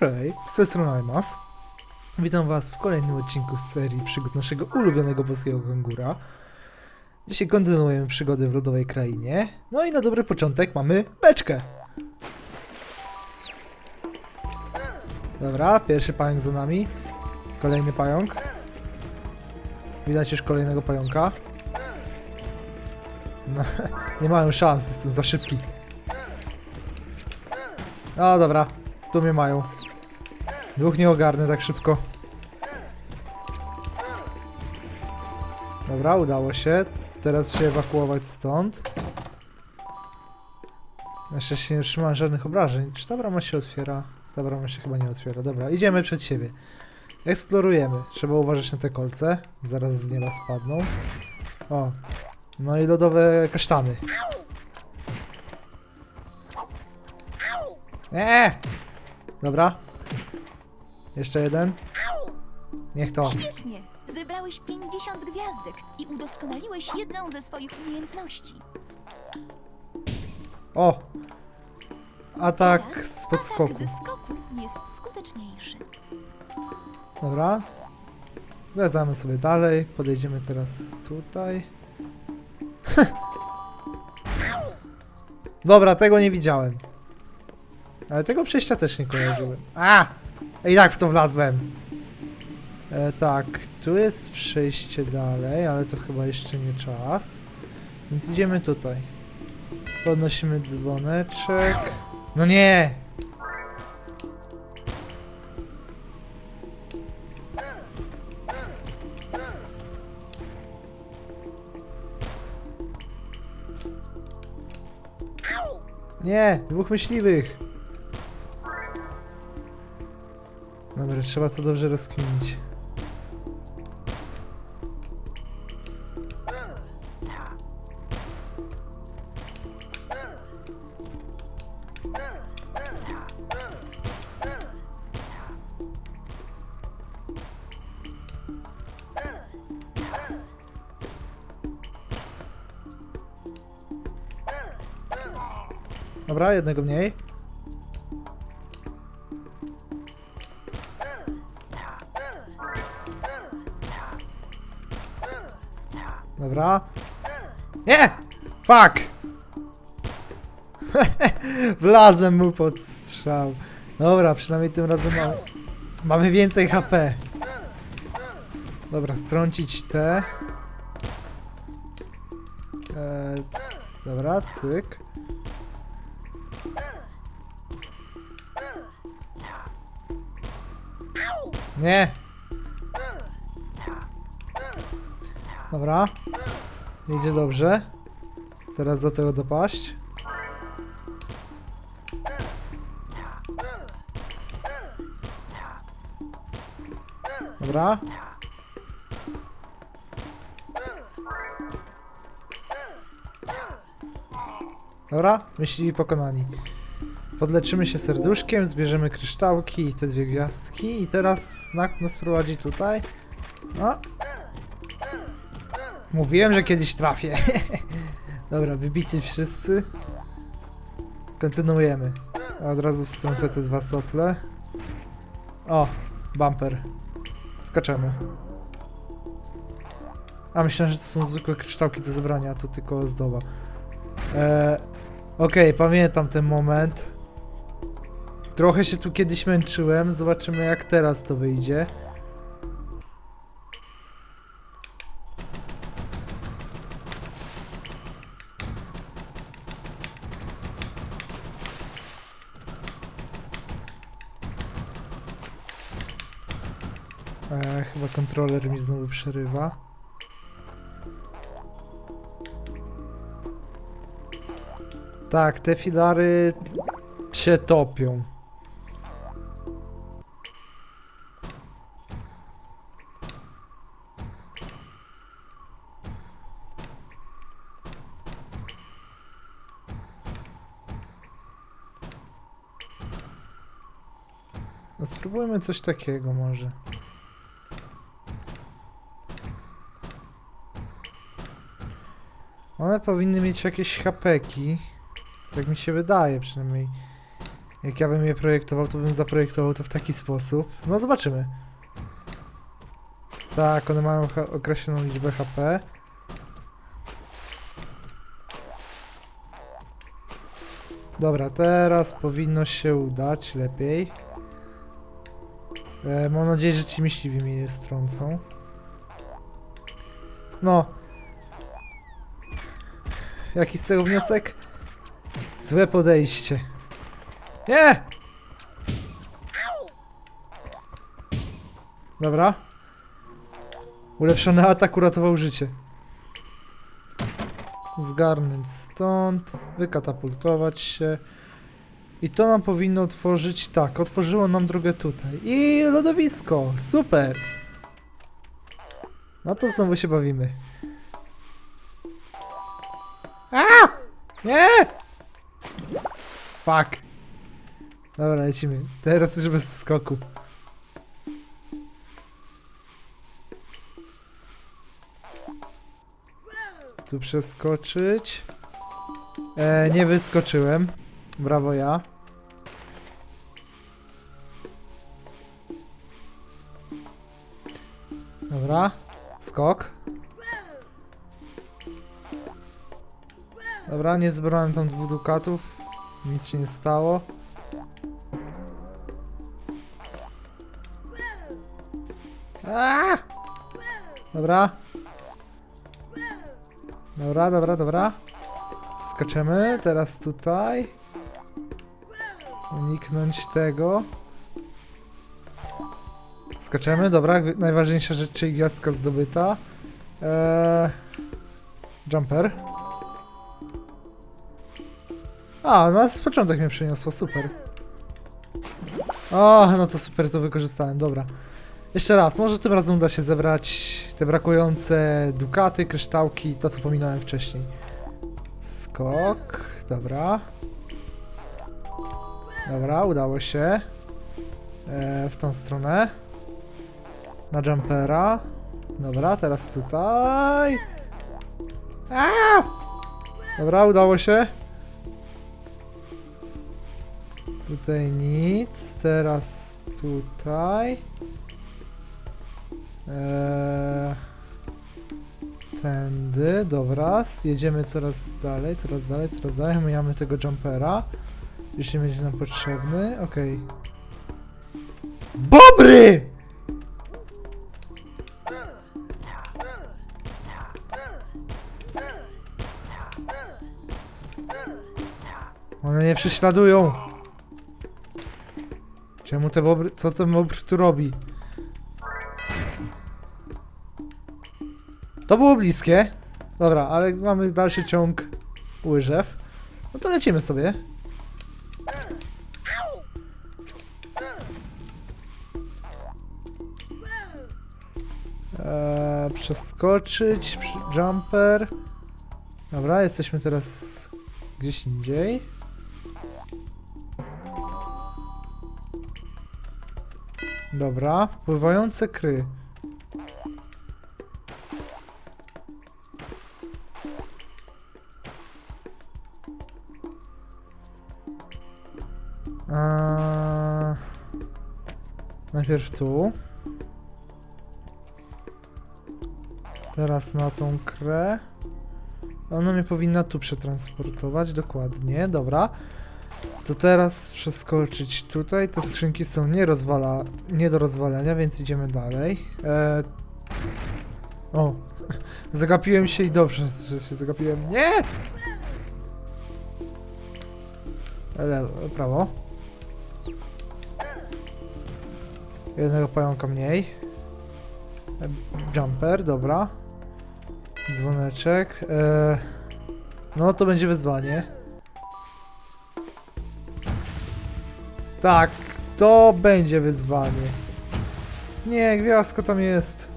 Hej, z tej strony. Witam was w kolejnym odcinku z serii przygód naszego ulubionego polskiego kangura. Dzisiaj kontynuujemy przygody w lodowej krainie. No i na dobry początek mamy beczkę. Dobra, pierwszy pająk za nami. Kolejny pająk. Widać już kolejnego pająka. No, nie mają szans, jestem za szybki. No dobra, tu mnie mają. Dwóch nie ogarnę tak szybko. Dobra, udało się. Teraz się ewakuować stąd. Na szczęście nie otrzymałem żadnych obrażeń. Czy ta brama się otwiera? Ta brama się chyba nie otwiera. Dobra, idziemy przed siebie. Eksplorujemy. Trzeba uważać na te kolce. Zaraz z nieba spadną. O. No i lodowe kasztany. Nie! Dobra. Jeszcze jeden. Niech to. Świetnie! Zebrałeś 50 gwiazdek i udoskonaliłeś jedną ze swoich umiejętności. O! Atak Teraz z atak podskoku. ze skoku jest skuteczniejszy. Dobra. Zwiedzamy sobie dalej. Podejdziemy teraz tutaj. Dobra, tego nie widziałem. Ale tego przejścia też nie kojarzyłem. A! I tak w to wlazłem. E, tak, tu jest przejście dalej, ale to chyba jeszcze nie czas. Więc idziemy tutaj. Podnosimy dzwoneczek. No nie! Nie, dwóch myśliwych. Dobra, trzeba to dobrze rozkminić. Dobra, jednego mniej. Dobra. Nie! Fuck! Wlazłem mu pod strzał. Dobra, przynajmniej tym razem mamy, mamy więcej HP. Dobra, strącić te. E, dobra, cyk. Nie! Dobra. Idzie dobrze. Teraz do tego dopaść. Dobra. Dobra, myśli pokonani. Podleczymy się serduszkiem, zbierzemy kryształki i te dwie gwiazdki i teraz znak nas prowadzi tutaj. No. Mówiłem, że kiedyś trafię. Dobra, wybici wszyscy. Kontynuujemy. Od razu strącę te dwa sople. O, bumper. Skaczemy. A myślałem, że to są zwykłe kryształki do zebrania, to tylko ozdoba. Eee, Okej, pamiętam ten moment. Trochę się tu kiedyś męczyłem, zobaczymy jak teraz to wyjdzie. E, chyba kontroler mi znowu przerywa. Tak, te filary się topią. No spróbujmy coś takiego może. One powinny mieć jakieś hapeki. Tak mi się wydaje przynajmniej. Jak ja bym je projektował, to bym zaprojektował to w taki sposób. No zobaczymy. Tak, one mają określoną liczbę HP. Dobra, teraz powinno się udać lepiej. E, mam nadzieję, że ci myśliwi mnie nie strącą. No. Jaki z tego wniosek? Złe podejście. Nie! Dobra. Ulepszony atak uratował życie. Zgarnąć stąd, wykatapultować się. I to nam powinno otworzyć, tak, otworzyło nam drogę tutaj. I lodowisko, super! No to znowu się bawimy. A! Nie! Fuck. Dobra, lecimy. Teraz już bez skoku. Tu przeskoczyć. E, nie wyskoczyłem. Brawo ja. Dobra. Skok. Dobra, nie zebrałem tam dwóch dukatów. Nic się nie stało. Aaaa! Dobra. Dobra, dobra, dobra. Skaczemy, teraz tutaj. Uniknąć tego. Skaczemy, dobra, najważniejsza rzecz, czyli gwiazdka zdobyta. Eee, jumper. A, no z początek mnie przyniosło, super. O, no to super, to wykorzystałem, dobra. Jeszcze raz, może tym razem uda się zebrać te brakujące dukaty, kryształki, to co pominąłem wcześniej. Skok, dobra. Dobra, udało się. E, w tą stronę. Na jumpera. Dobra, teraz tutaj. Aaa! Dobra, udało się. Tutaj nic. Teraz tutaj. Eee, tędy, dobra. Jedziemy coraz dalej, coraz dalej, coraz dalej. My mamy tego jumpera. Nie będzie nam potrzebny. Okej. Bobry! One mnie prześladują. Czemu te bobry... Co ten bobr tu robi? To było bliskie. Dobra, ale mamy dalszy ciąg łyżew. No to lecimy sobie. Eee, przeskoczyć, jumper. Dobra, jesteśmy teraz gdzieś indziej. Dobra, pływające kry. Eee, najpierw tu. Teraz na tą krę. Ona mnie powinna tu przetransportować, dokładnie, dobra. To teraz przeskoczyć tutaj. Te skrzynki są nie, rozwala, nie do rozwalenia, więc idziemy dalej. Eee... O, zagapiłem się i dobrze, że się zagapiłem. Nie! Lewo, prawo. Jednego pająka mniej. E, Jumper, dobra. Dzwoneczek. E, no to będzie wyzwanie. Tak, to będzie wyzwanie. Nie, gwiazdko tam jest.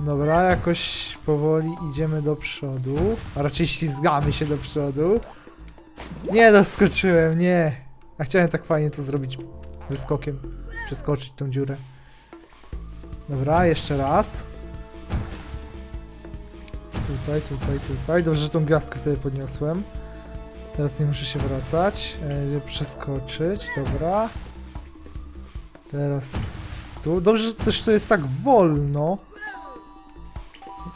Dobra, jakoś powoli idziemy do przodu. A raczej ślizgamy się do przodu. Nie doskoczyłem, nie. A chciałem tak fajnie to zrobić wyskokiem. Przeskoczyć tą dziurę. Dobra, jeszcze raz. Tutaj, tutaj, tutaj. Dobrze, że tą gwiazdkę sobie podniosłem. Teraz nie muszę się wracać. E, przeskoczyć, dobra. Teraz tu. Dobrze, że też to jest tak wolno.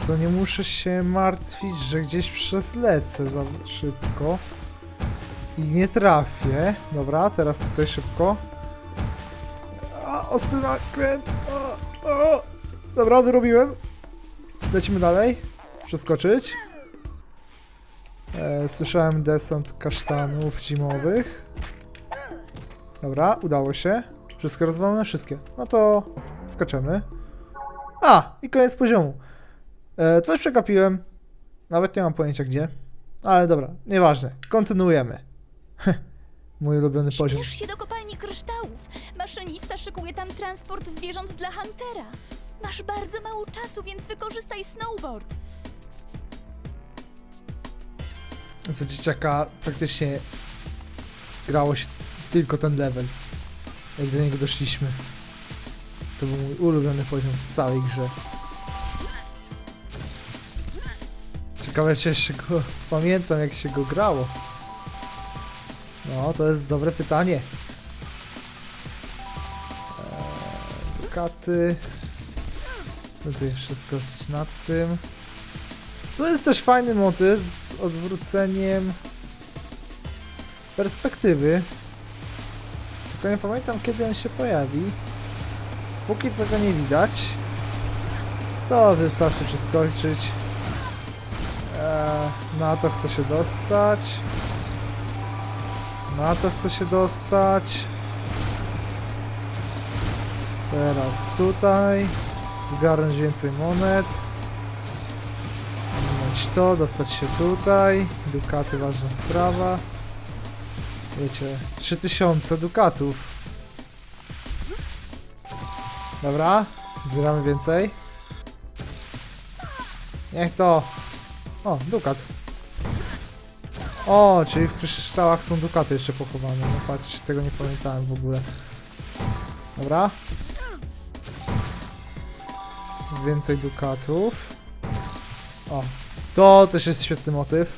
To nie muszę się martwić, że gdzieś przez lecę za szybko. I nie trafię. Dobra, teraz tutaj szybko. A, ostry nakręt. O, o. Dobra, wyrobiłem. Lecimy dalej. Przeskoczyć. E, słyszałem desant kasztanów zimowych. Dobra, udało się. Wszystko rozwalone? Wszystkie. No to skaczemy. A! I koniec poziomu. E, coś przegapiłem. Nawet nie mam pojęcia gdzie. Ale dobra, nieważne. Kontynuujemy. Mój ulubiony poziom. Śpiesz się do kopalni kryształów. Maszynista szykuje tam transport zwierząt dla Huntera. Masz bardzo mało czasu, więc wykorzystaj snowboard. Za dzieciaka praktycznie grało się tylko ten level. Jak do niego doszliśmy. To był mój ulubiony poziom w całej grze. Ciekawe, czy jeszcze go pamiętam, jak się go grało. No, to jest dobre pytanie. Eee, Dukaty. Tutaj wszystko nad tym. Tu jest też fajny motyw odwróceniem perspektywy. Tylko nie pamiętam kiedy on się pojawi. Póki co go nie widać. To wystarczy przeskoczyć. Eee, na to chcę się dostać. Na to chcę się dostać. Teraz tutaj. Zgarnąć więcej monet. To, dostać się tutaj. Dukaty, ważna sprawa. Wiecie, 3000 dukatów. Dobra, zbieramy więcej. Niech to. O, dukat. O, czyli w kryształach są dukaty jeszcze pochowane. No patrz, tego nie pamiętałem w ogóle. Dobra. Więcej dukatów. O, to też jest świetny motyw.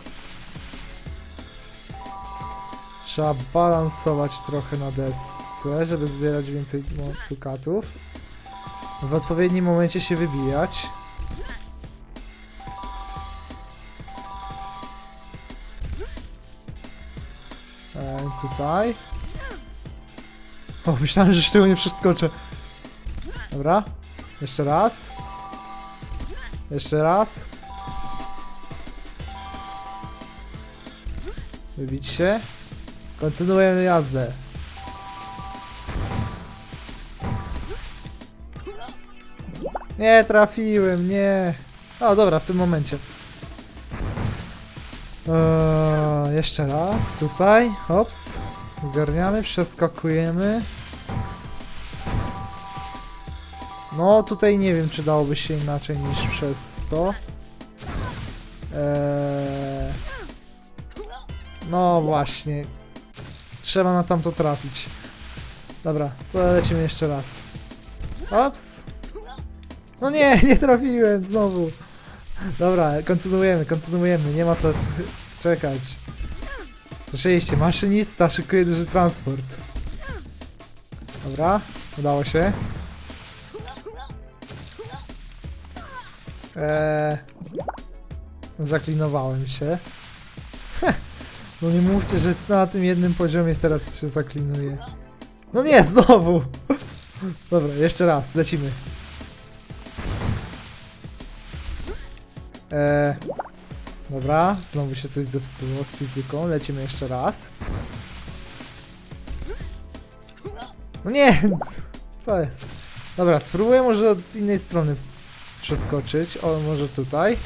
Trzeba balansować trochę na desce, żeby zbierać więcej dukatów. W odpowiednim momencie się wybijać. E, tutaj. O, myślałem, że tego nie przeskoczę. Dobra. Jeszcze raz. Jeszcze raz. Wybić się. Kontynuujemy jazdę. Nie trafiłem, nie. O, dobra, w tym momencie. Eee, jeszcze raz, tutaj, hops. Zgarniamy, przeskakujemy. No, tutaj nie wiem, czy dałoby się inaczej niż przez to. Eee, no właśnie. Trzeba na tamto trafić. Dobra, to lecimy jeszcze raz. Ops! No nie, nie trafiłem znowu. Dobra, kontynuujemy, kontynuujemy. Nie ma co czekać. Słyszeliście, maszynista szykuje duży transport. Dobra, udało się. Eee, zaklinowałem się. No nie mówcie, że na tym jednym poziomie teraz się zaklinuje. No nie, znowu! Dobra, jeszcze raz, lecimy. Eee, dobra, znowu się coś zepsuło z fizyką, lecimy jeszcze raz. No nie! Co jest? Dobra, spróbuję może od innej strony przeskoczyć. O, może tutaj.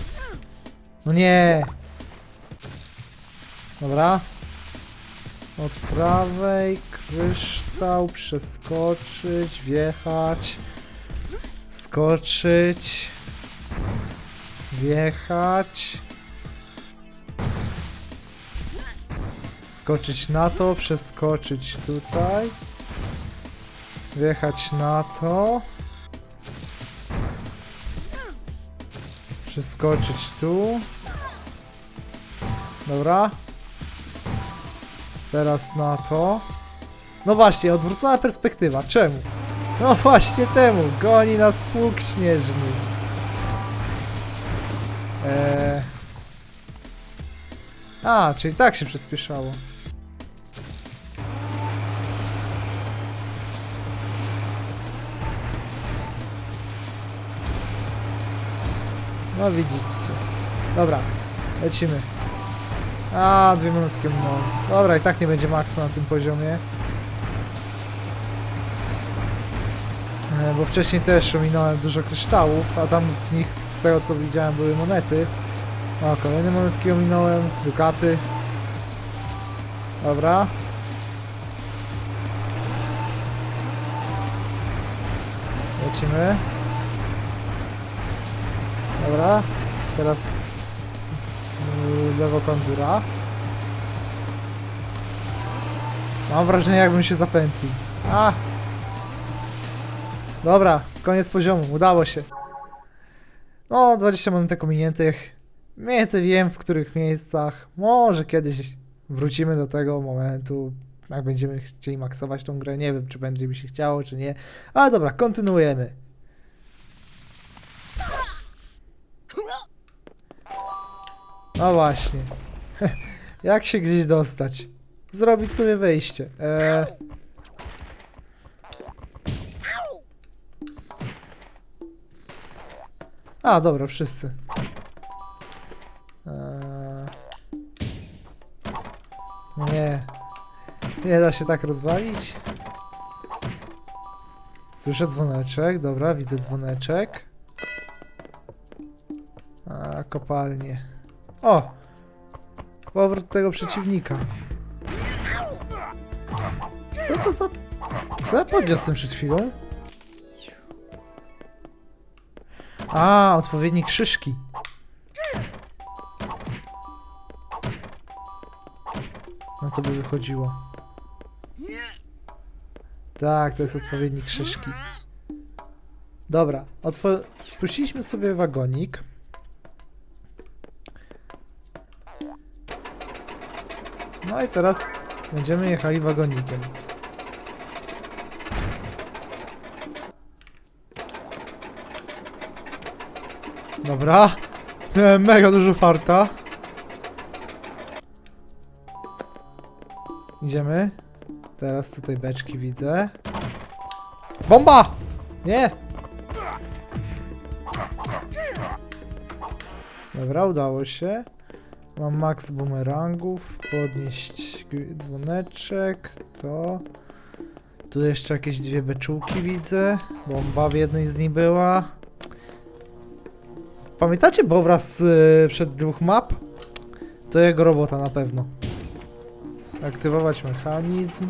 No nie! Dobra. Od prawej kryształ przeskoczyć, wjechać, skoczyć, wjechać, skoczyć na to, przeskoczyć tutaj, wjechać na to, Przeskoczyć tu. Dobra. Teraz na to. No właśnie, odwrócona perspektywa. Czemu? No właśnie temu. Goni nas pług śnieżny. Eee. A, czyli tak się przyspieszało. No widzicie. Dobra, lecimy. A, dwie minutki minęło. Dobra, i tak nie będzie maksa na tym poziomie. E, Bo wcześniej też ominąłem dużo kryształów, a tam w nich z tego co widziałem były monety. O, kolejne monetki ominąłem, dukaty. Dobra. Lecimy. Dobra, teraz yy, lewo kondura. Mam wrażenie jakbym się zapętlił. A! Dobra, koniec poziomu, udało się. No, 20 monetek ominiętych. Mniej więcej wiem w których miejscach. Może kiedyś wrócimy do tego momentu, jak będziemy chcieli maksować tą grę. Nie wiem, czy będzie mi się chciało, czy nie. Ale dobra, kontynuujemy. No właśnie. Jak się gdzieś dostać? Zrobić sobie wejście. Eee... A, dobra, wszyscy. Eee... Nie. Nie da się tak rozwalić. Słyszę dzwoneczek, dobra, widzę dzwoneczek. A, kopalnie. O! Powrót tego przeciwnika. Co to za... Co ja podniosłem przed chwilą? A, odpowiednik szyszki. No to by wychodziło. Tak, to jest odpowiednik szyszki. Dobra, spuściliśmy sobie wagonik. No i teraz będziemy jechali wagonikiem. Dobra. Miałem mega dużo farta. Idziemy. Teraz tutaj beczki widzę. Bomba! Nie! Dobra, udało się. Mam max bumerangów. Podnieść dzwoneczek. To. Tu jeszcze jakieś dwie beczułki widzę. Bomba w jednej z nich była. Pamiętacie Bobra z y, przed dwóch map? To jego robota na pewno. Aktywować mechanizm.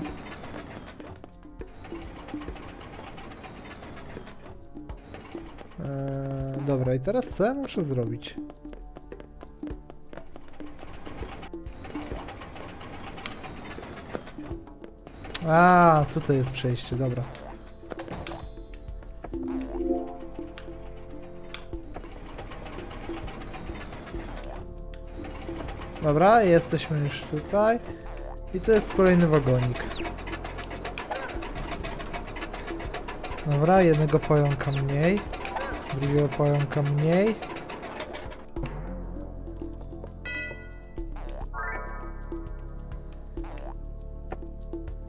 Eee, dobra, i teraz co ja muszę zrobić? A, tutaj jest przejście, dobra. Dobra, jesteśmy już tutaj. I to jest kolejny wagonik. Dobra, jednego pająka mniej. Drugiego pająka mniej.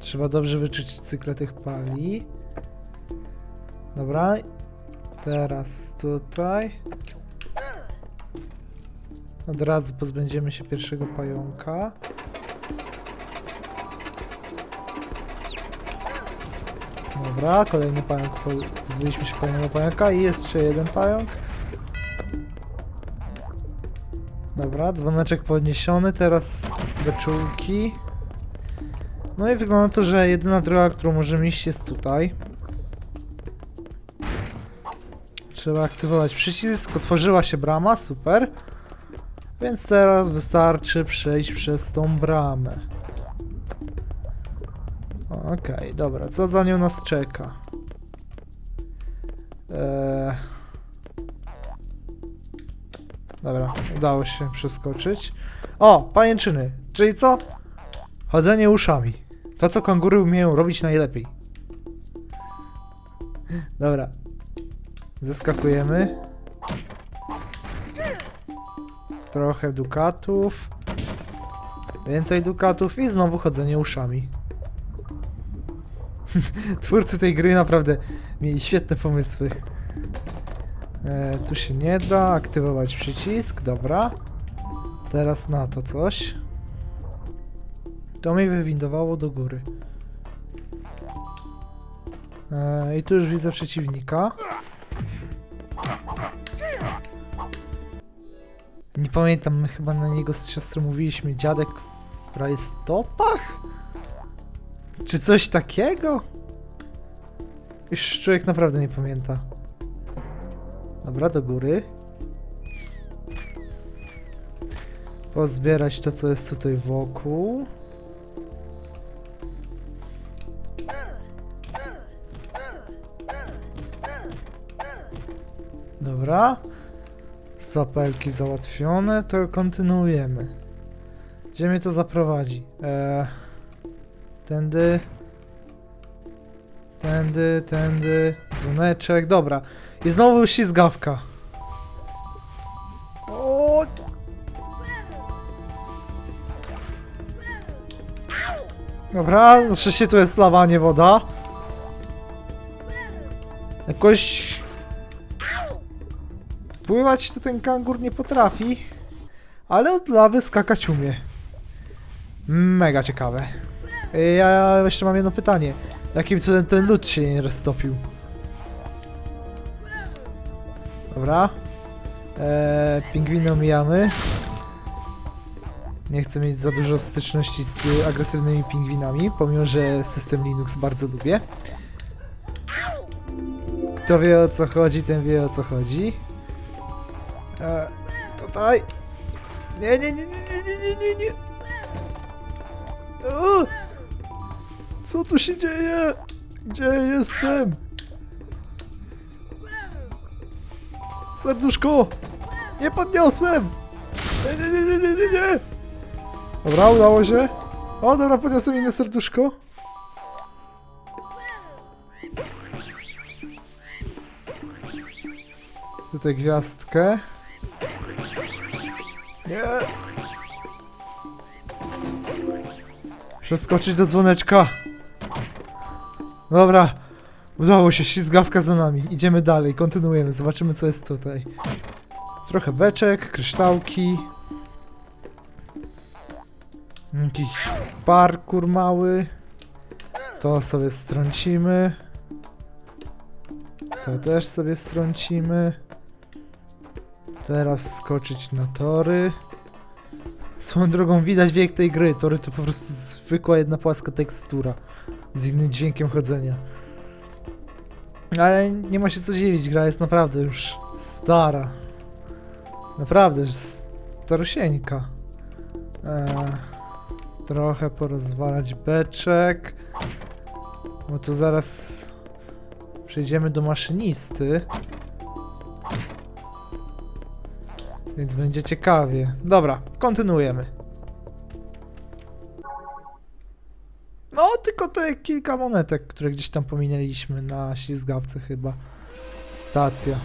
Trzeba dobrze wyczuć cykle tych pali. Dobra. Teraz tutaj. Od razu pozbędziemy się pierwszego pająka. Dobra, kolejny pająk. po- Pozbyliśmy się kolejnego pająka i jest jeszcze jeden pająk. Dobra, dzwoneczek podniesiony, teraz beczułki. No i wygląda to, że jedyna droga, którą możemy iść jest tutaj. Trzeba aktywować przycisk, otworzyła się brama, super. Więc teraz wystarczy przejść przez tą bramę. Okej, dobra, co za nią nas czeka? Eee... Dobra, udało się przeskoczyć. O, pajęczyny. Czyli co? Chodzenie uszami. To, co kangury umieją robić najlepiej. Dobra. Zeskakujemy. Trochę dukatów. Więcej dukatów i znowu chodzenie uszami. Twórcy tej gry naprawdę mieli świetne pomysły. E, tu się nie da aktywować przycisk, dobra. Teraz na to coś. To mnie wywindowało do góry. E, I tu już widzę przeciwnika. Nie pamiętam, my chyba na niego z siostrą mówiliśmy dziadek w rajstopach? Czy coś takiego? Już człowiek naprawdę nie pamięta. Dobra, do góry. Pozbierać to, co jest tutaj wokół. Dobra. Zapelki załatwione, to kontynuujemy. Gdzie mnie to zaprowadzi? Eee, tędy. Tędy, tędy. Dzwoneczek, dobra. I znowu ślizgawka. O! Dobra, szczęście tu jest lawa, nie woda. Jakoś... Pływać to ten kangur nie potrafi, ale od lawy skakać umie. Mega ciekawe. Ej, Ja jeszcze mam jedno pytanie. Jakim cudem ten lód się nie roztopił? Dobra. Eee, pingwiny omijamy. Nie chcę mieć za dużo styczności z agresywnymi pingwinami, pomimo że system Linux bardzo lubię. Kto wie o co chodzi, ten wie o co chodzi. Eee, tutaj. Nie, nie, nie, nie, nie, nie, nie, nie, nie. O! Co tu się dzieje? Gdzie jestem? Serduszko! Nie podniosłem! Nie, nie, nie, nie, nie, nie! Dobra, udało się. O, dobra, podniosłem inne serduszko. Tutaj gwiazdkę. Nie! Przeskoczyć do dzwoneczka. Dobra. Udało się, ślizgawka za nami. Idziemy dalej, kontynuujemy, zobaczymy co jest tutaj. Trochę beczek, kryształki. Jakiś parkour mały. To sobie strącimy. To też sobie strącimy. Teraz skoczyć na tory. Swoją drogą widać wiek tej gry. Tory to po prostu zwykła jedna płaska tekstura. Z innym dźwiękiem chodzenia. Ale nie ma się co dziwić, gra jest naprawdę już stara. Naprawdę, już starosieńka. Eee, trochę porozwalać beczek. Bo to zaraz przejdziemy do maszynisty. Więc będzie ciekawie. Dobra, kontynuujemy. No, tylko te kilka monetek, które gdzieś tam pominęliśmy na ślizgawce chyba. Stacja.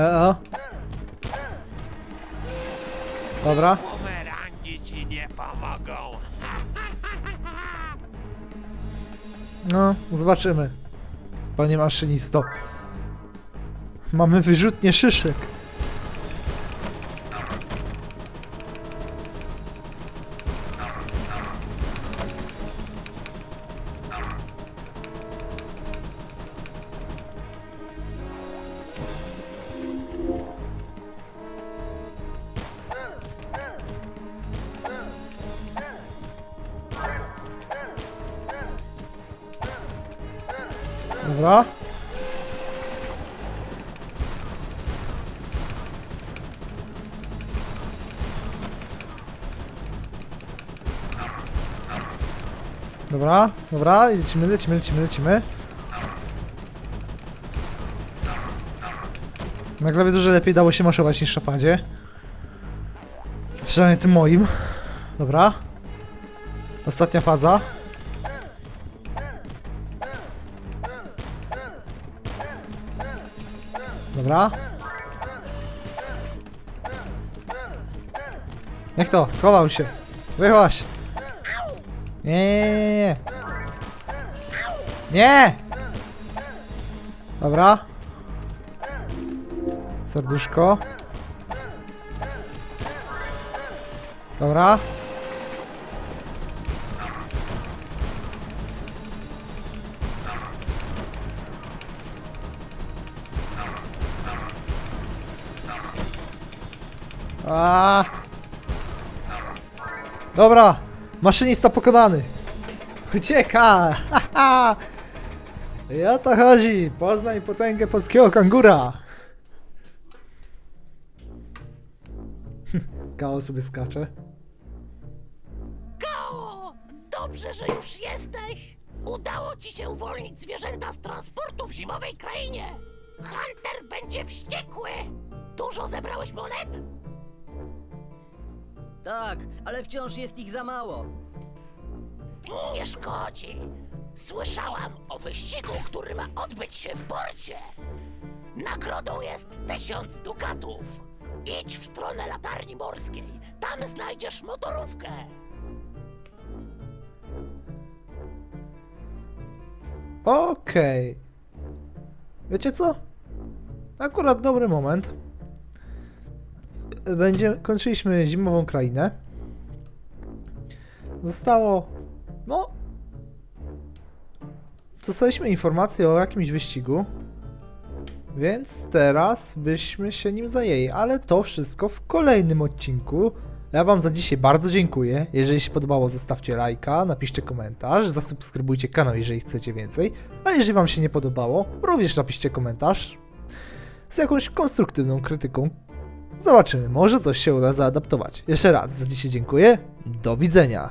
E. Dobra. Bumerangi ci nie pomogą. No, zobaczymy. Panie maszynisto. Mamy wyrzutnie szyszek. Dobra, dobra, lecimy, lecimy, lecimy, lecimy. Na klawiaturze lepiej dało się maszować niż szapadzie. Przynajmniej tym moim. Dobra. Ostatnia faza. Dobra. Jak to? Schował się. Wyłaś. Nie, nie, nie, nie. Dobra. Serduszko. Dobra. A. Dobra, maszynista pokonany. Ucieka! Haha! I o to chodzi. Poznaj potęgę polskiego kangura. Gao sobie skacze. Gao! Dobrze, że już jesteś! Udało ci się uwolnić zwierzęta z transportu w zimowej krainie! Hunter będzie wściekły! Dużo zebrałeś monet? Tak, ale wciąż jest ich za mało. Nie szkodzi! Słyszałam o wyścigu, który ma odbyć się w porcie! Nagrodą jest tysiąc dukatów! Idź w stronę latarni morskiej! Tam znajdziesz motorówkę! Okej. Wiecie co? Akurat dobry moment. Będzie, kończyliśmy zimową krainę. Zostało, no... Dostaliśmy informację o jakimś wyścigu. Więc teraz byśmy się nim zajęli, ale to wszystko w kolejnym odcinku. Ja wam za dzisiaj bardzo dziękuję. Jeżeli się podobało, zostawcie lajka, napiszcie komentarz, zasubskrybujcie kanał, jeżeli chcecie więcej. A jeżeli wam się nie podobało, również napiszcie komentarz z jakąś konstruktywną krytyką. Zobaczymy, może coś się uda zaadaptować. Jeszcze raz za dzisiaj dziękuję. Do widzenia.